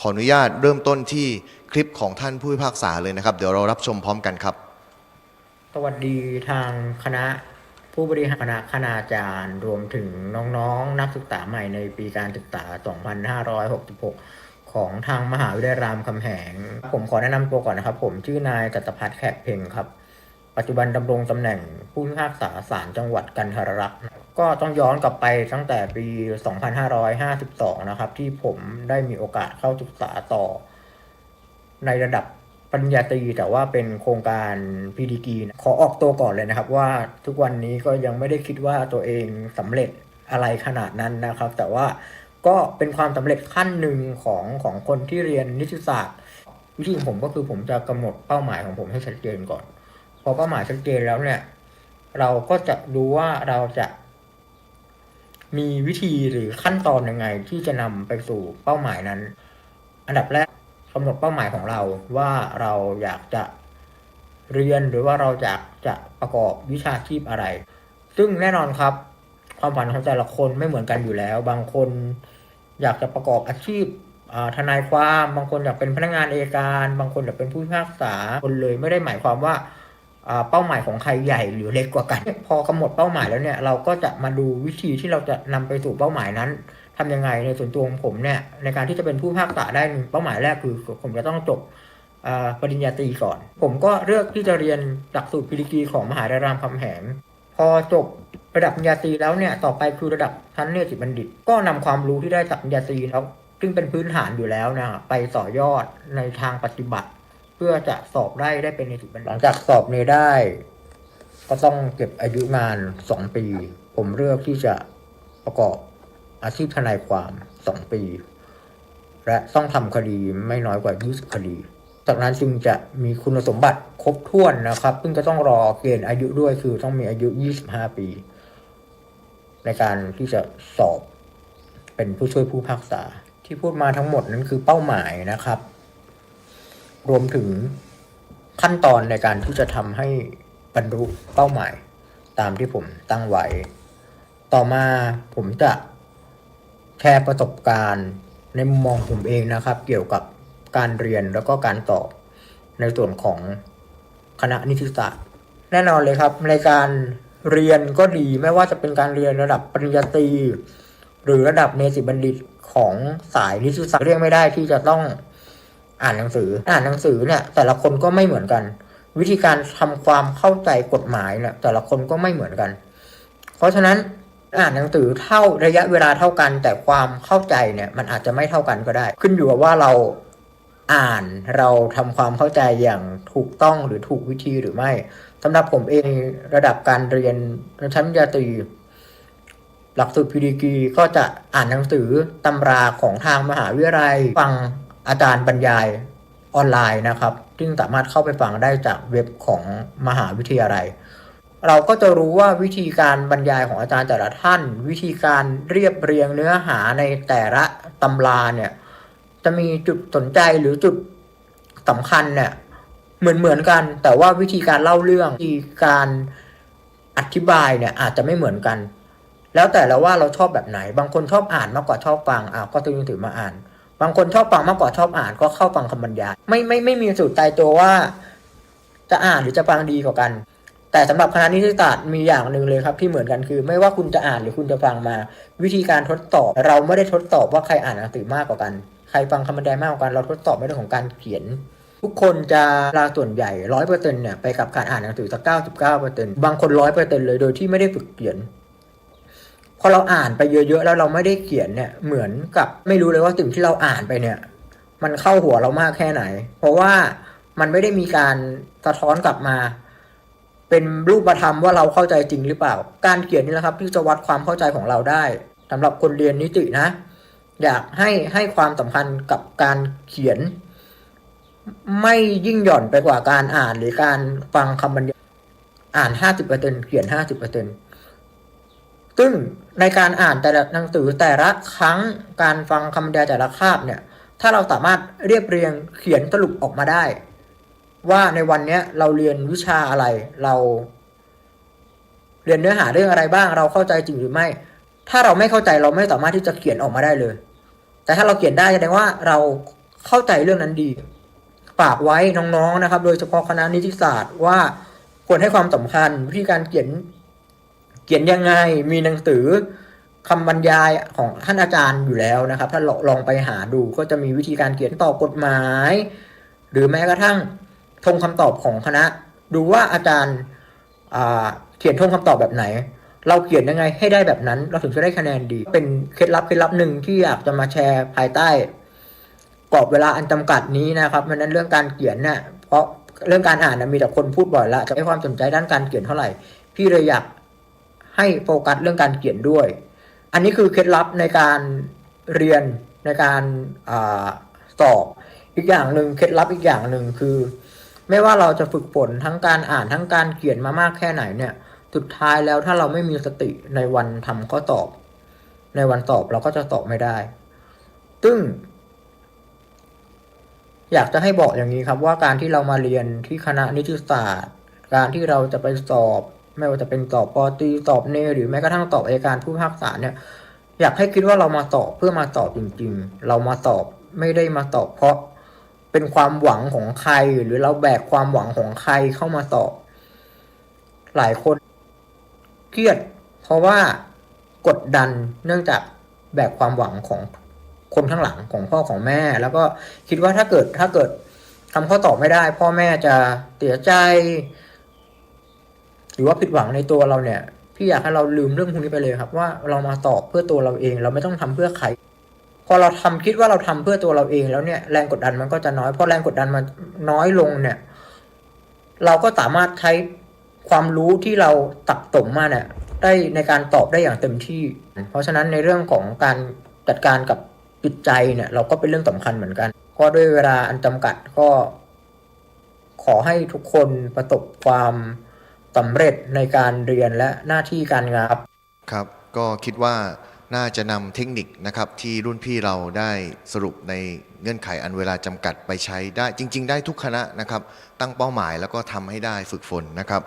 ขออนุญาตเริ่มต้นที่คลิปของท่านผู้พิพากษาเลยนะครับ เดี๋ยวเรารับชมพร้อมกันครับ สวัสดีทางคณะผู้บริหารคณะคณาจารย์ รวมถึงน้องๆ นักศึกษาใหม่ในปีการศึกษา 2566 ของทางมหาวิทยาลัยรามคำแหง ผมขอแนะนำตัวก่อนนะครับ ผมชื่อนายจัตพัฒน์แขกเพ่งครับ ปัจจุบันดำรงตำแหน่งผู้พิพากษาศาลจังหวัดกันทรรักษ์ ก็ต้องย้อนกลับไปตั้งแต่ปี 2552 นะครับ ที่ผมได้มีโอกาสเข้าศึกษาต่อ ในระดับปริญญาตรีแต่ว่าเป็นโครงการ PDG นะขอออกตัวก่อนเลยนะครับว่าทุกวันนี้ก็ยังไม่ได้คิดว่าตัวเองสำเร็จอะไรขนาดนั้นนะครับ แต่ว่าก็เป็นความสำเร็จขั้นหนึ่งของของคนที่เรียนนิติศาสตร์ วิธีของผมก็คือผมจะกำหนดเป้าหมายของผมให้ชัดเจนก่อน พอเป้าหมายชัดเจนแล้วเนี่ย เราก็จะรู้ว่าเราจะ มีวิธีหรือขั้นตอนยังไงที่จะนำไปสู่เป้าหมายนั้น อันดับแรกกำหนดเป้าหมายของเราว่าเราอยากจะเรียนหรือว่าเราอยากจะประกอบวิชาชีพอะไร ซึ่งแน่นอนครับ ความฝันของแต่ละคนไม่เหมือนกันอยู่แล้ว บางคนอยากจะประกอบอาชีพทนายความ บางคนอยากเป็นพนักงานเอการ บางคนอยากเป็นผู้พิพากษา คนเลยไม่ได้หมายความว่า เป้าหมายของใครใหญ่หรือเล็กกว่ากัน พอกำหนดเป้าหมายแล้วเนี่ยเราก็จะมาดูวิธีที่เราจะนำไปสู่เป้าหมายนั้นทำยังไงในส่วนตัวของผมเนี่ยในการที่จะเป็นผู้พิพากษาได้เป้าหมายแรกคือผมจะต้องจบปริญญาตรีก่อน ผมก็เลือกที่จะเรียนหลักสูตรปริกีของมหาวิทยาลัยรามคำแหงพอจบระดับปริญญาตรีแล้วเนี่ยต่อไปคือระดับชั้นเนติบัณฑิต ก็นำความรู้ที่ได้จากปริญญาตรีแล้วซึ่งเป็นพื้นฐานอยู่แล้วนะไปต่อยอดในทางปฏิบัติ เพื่อจะสอบได้ได้เป็นเนติบัณฑิตหลังจากสอบเนได้ ก็ต้องเก็บอายุงานสองปี ผมเลือกที่จะประกอบอาชีพทนายความสองปี และต้องทำคดีไม่น้อยกว่า 20 คดี จากนั้นจึงจะมีคุณสมบัติครบถ้วนนะครับ ซึ่งก็ต้องรอเกณฑ์อายุด้วยคือต้องมีอายุ 25 ปี ในการที่จะสอบเป็นผู้ช่วยผู้พิพากษา ที่พูดมาทั้งหมดนั้นคือเป้าหมายนะครับ รวมถึงขั้นตอนในการที่จะทำให้บรรลุเป้าหมายตามที่ผมตั้งไว้ ต่อมาผมจะแชร์ประสบการณ์ในมุมมองผมเองนะครับ เกี่ยวกับการเรียนแล้วก็การตอบในส่วนของคณะนิติศาสตร์ แน่นอนเลยครับ ในการเรียนก็ดีไม่ว่าจะเป็นการเรียนระดับปริญญาตรี หรือระดับเนติบัณฑิตของสายนิติศาสตร์เรียกไม่ได้ที่จะต้อง อ่านหนังสือ อ่านหนังสือเนี่ยแต่ละคนก็ไม่เหมือนกัน วิธีการทำความเข้าใจกฎหมายเนี่ยแต่ละคนก็ไม่เหมือนกัน เพราะฉะนั้นอ่านหนังสือเท่าระยะเวลาเท่ากัน แต่ความเข้าใจเนี่ยมันอาจจะไม่เท่ากันก็ได้ ขึ้นอยู่กับว่าเราอ่านเราทำความเข้าใจอย่างถูกต้องหรือถูกวิธีหรือไม่สำหรับผมเองระดับการเรียนชั้นปริญญาตรีหลักสูตร PDG ก็จะอ่านหนังสือตำราของทางมหาวิทยาลัยฟัง อาจารย์บรรยายออนไลน์นะครับ ซึ่งสามารถเข้าไปฟังได้จากเว็บของมหาวิทยาลัย เราก็จะรู้ว่าวิธีการบรรยายของอาจารย์แต่ละท่าน วิธีการเรียบเรียงเนื้อหาในแต่ละตำราเนี่ยจะมีจุดสนใจหรือจุดสำคัญเนี่ยเหมือนเหมือนกัน แต่ว่าวิธีการเล่าเรื่องวิธีการอธิบายเนี่ยอาจจะไม่เหมือนกัน แล้วแต่ละว่าเราชอบแบบไหน บางคนชอบอ่านมากกว่าชอบฟังอะก็ตึงถือมาอ่าน บางคนชอบฟังมากกว่าชอบอ่านก็เข้าฟังคำบรรยาย ไม่ไม่ไม่มีสูตรตายตัวว่า จะอ่านหรือจะฟังดีกว่ากัน แต่สำหรับคณะนิติศาสตร์มีอย่างหนึ่งเลยครับที่เหมือนกันคือ ไม่ว่าคุณจะอ่านหรือคุณจะฟังมา วิธีการทดสอบ เราไม่ได้ทดสอบว่าใครอ่านหนังสือมากกว่ากัน ใครฟังคำบรรยายมากกว่ากัน เราทดสอบในเรื่องของการเขียนทุกคนจะลาส่วนใหญ่ร้อยเปอร์เซ็นต์เนี่ยไปกับการอ่านหนังสือสักเก้าสิบเก้าเปอร์เซ็นต์บางคนร้อยเปอร์เซ็นต์เลยโดยที่ไม่ได้ฝึกเขียน พอเราอ่านไปเยอะๆแล้วเราไม่ได้เขียนเนี่ยเหมือนกับไม่รู้เลยว่าสิ่งที่เราอ่านไปเนี่ย มันเข้าหัวเรามากแค่ไหน เพราะว่ามันไม่ได้มีการสะท้อนกลับมา เป็นรูปธรรมว่าเราเข้าใจจริงหรือเปล่า การเขียนนี่แหละครับ ที่จะวัดความเข้าใจของเราได้สำหรับคนเรียนนิตินะ อยากให้ให้ความสำคัญกับการเขียน ไม่ยิ่งหย่อนไปกว่าการอ่านหรือการฟังคำบรรยายอ่านห้าสิบเปอร์เซ็นเขียนห้าสิบเปอร์เซึ่งในการอ่านแต่ละหนังสือแต่ละครั้งการฟังคำบรรยายแต่ละคาบเนี่ย ถ้าเราสามารถเรียบเรียงเขียนสรุปออกมาได้ ว่าในวันเนี้ยเราเรียนวิชาอะไรเรา เรียนเนื้อหาเรื่องอะไรบ้าง เราเข้าใจจริงหรือไม่ ถ้าเราไม่เข้าใจเราไม่สามารถที่จะเขียนออกมาได้เลย แต่ถ้าเราเขียนได้แสดงว่าเราเข้าใจเรื่องนั้นดีฝากไว้น้องๆนะครับ โดยเฉพาะคณะนิติศาสตร์ว่าควรให้ความสำคัญวิธีการเขียน เขียนยังไงมีหนังสือคำบรรยายของท่านอาจารย์อยู่แล้วนะครับ ถ้าลองลองไปหาดูก็จะมีวิธีการเขียนต่อกฎหมาย หรือแม้กระทั่งทงคำตอบของคณะ ดูว่าอาจารย์เขียนทงคำตอบแบบไหน เราเขียนยังไงให้ได้แบบนั้น เราถึงจะได้คะแนนดี เป็นเคล็ดลับเคล็ดลับหนึ่งที่อยากจะมาแชร์ภายใต้กรอบเวลาอันจำกัดนี้นะครับเพราะฉะนั้นเรื่องการเขียนเนี่ยเพราะเรื่องการอ่านนะมีแต่คนพูดบ่อยละจะให้ความสนใจด้านการเขียนเท่าไหร่ พี่เลยอยาก ให้โฟกัสเรื่องการเขียนด้วย อันนี้คือเคล็ดลับในการเรียนในการอสอบอีกอย่างหนึ่งเคล็ดลับอีกอย่างหนึ่งคือ ไม่ว่าเราจะฝึกฝนทั้งการอ่านทั้งการเขียนมามากแค่ไหนเนี่ย สุดท้ายแล้วถ้าเราไม่มีสติในวันทำข้อสอบ ในวันสอบเราก็จะสอบไม่ได้ ซึ่ง อยากจะให้บอกอย่างนี้ครับว่าการที่เรามาเรียนที่คณะนิติศาสตร์ การที่เราจะไปสอบ ไม่ว่าจะเป็นสอบปอตีสอบเนหรือแม้กระทั่งสอบอัยการผู้พิพากษาเนี่ย อยากให้คิดว่าเรามาสอบเพื่อมาสอบจริง ๆ เรามาสอบไม่ได้มาสอบเพราะเป็นความหวังของใคร หรือเราแบกความหวังของใครเข้ามาสอบ หลายคนเครียด เพราะว่ากดดันเนื่องจากแบกความหวังของคนข้างหลังของพ่อของแม่ แล้วก็คิดว่าถ้าเกิดถ้าเกิดทำข้อสอบไม่ได้ พ่อแม่จะเสียใจ รือว่าผิดหวังในตัวเราเนี่ย พี่อยากให้เราลืมเรื่องพวกนี้ไปเลยครับ ว่าเรามาสอบเพื่อตัวเราเอง เราไม่ต้องทำเพื่อใคร พอเราทำคิดว่าเราทำเพื่อตัวเราเองแล้วเนี่ยแรงกดดันมันก็จะน้อยพอแรงกดดันมันน้อยลงเนี่ย เราก็สามารถใช้ความรู้ที่เราตักตมมาเนี่ยได้ในการตอบได้อย่างเต็มที่ เพราะฉะนั้นในเรื่องของการจัดการกับจิตใจเนี่ยเราก็เป็นเรื่องสำคัญเหมือนกัน ก็ด้วยเวลาอันจำกัดก็ ขอให้ทุกคนประสบความ สำเร็จในการเรียนและหน้าที่การงานครับครับ ก็คิดว่าน่าจะนำเทคนิคนะครับที่รุ่นพี่เราได้สรุปในเงื่อนไขอันเวลาจำกัดไปใช้ได้จริง ๆ ได้ทุกคณะนะครับ ตั้งเป้าหมายแล้วก็ทำให้ได้ฝึกฝนนะครับ